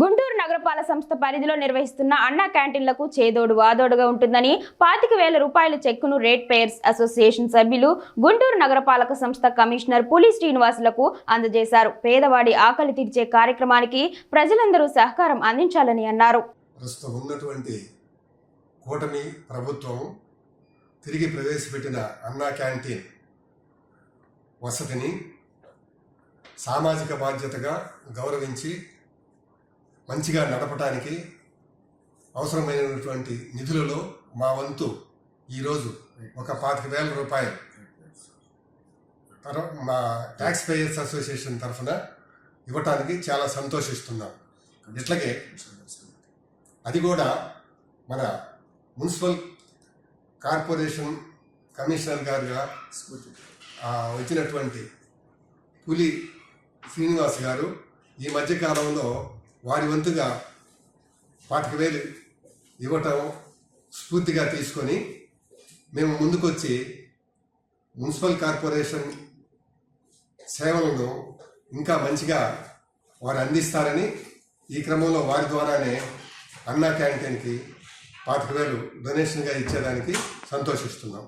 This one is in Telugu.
గుంటూరు నగరపాలక సంస్థ పరిధిలో నిర్వహిస్తున్న అన్నా క్యాంటీన్లకు చేదోడు వాదోడుగా ఉంటుందని పాతిక వేల రూపాయల చెక్కును రేట్ పేయర్స్ అసోసియేషన్ సభ్యులు గుంటూరు నగరపాలక సంస్థ కమిషనర్ పులి శ్రీనివాసులకు అందజేశారు. పేదవాడి ఆకలి తీర్చే కార్యక్రమానికి ప్రజలందరూ సహకారం అందించాలని అన్నారు. ప్రస్తుతం ఉన్నటువంటి కూటమి ప్రభుత్వం తిరిగి ప్రవేశపెట్టిన అన్నా క్యాంటీన్ వసతిని సామాజిక బాధ్యతగా గౌరవించి మంచిగా నడపడానికి అవసరమైనటువంటి నిధులలో మా వంతు ఈరోజు ఒక పాతిక వేల రూపాయలు. తర- మా ట్యాక్స్ పేయర్స్ అసోసియేషన్ తరఫున ఇవ్వటానికి చాలా సంతోషిస్తున్నాం. ఇట్లాగే అది కూడా మన మున్సిపల్ కార్పొరేషన్ కమిషనర్ గారుగా వచ్చినటువంటి పులి శ్రీనివాస్ గారు ఈ మధ్య కాలంలో వారి వంతుగా పాతిక వేలు ఇవ్వటం స్ఫూర్తిగా తీసుకొని మేము ముందుకొచ్చి మున్సిపల్ కార్పొరేషన్ సేవలను ఇంకా మంచిగా వారు అందిస్తారని ఈ క్రమంలో వారి ద్వారానే అన్నా క్యాంటీన్కి పాతిక వేలు డొనేషన్గా ఇచ్చేదానికి సంతోషిస్తున్నాం.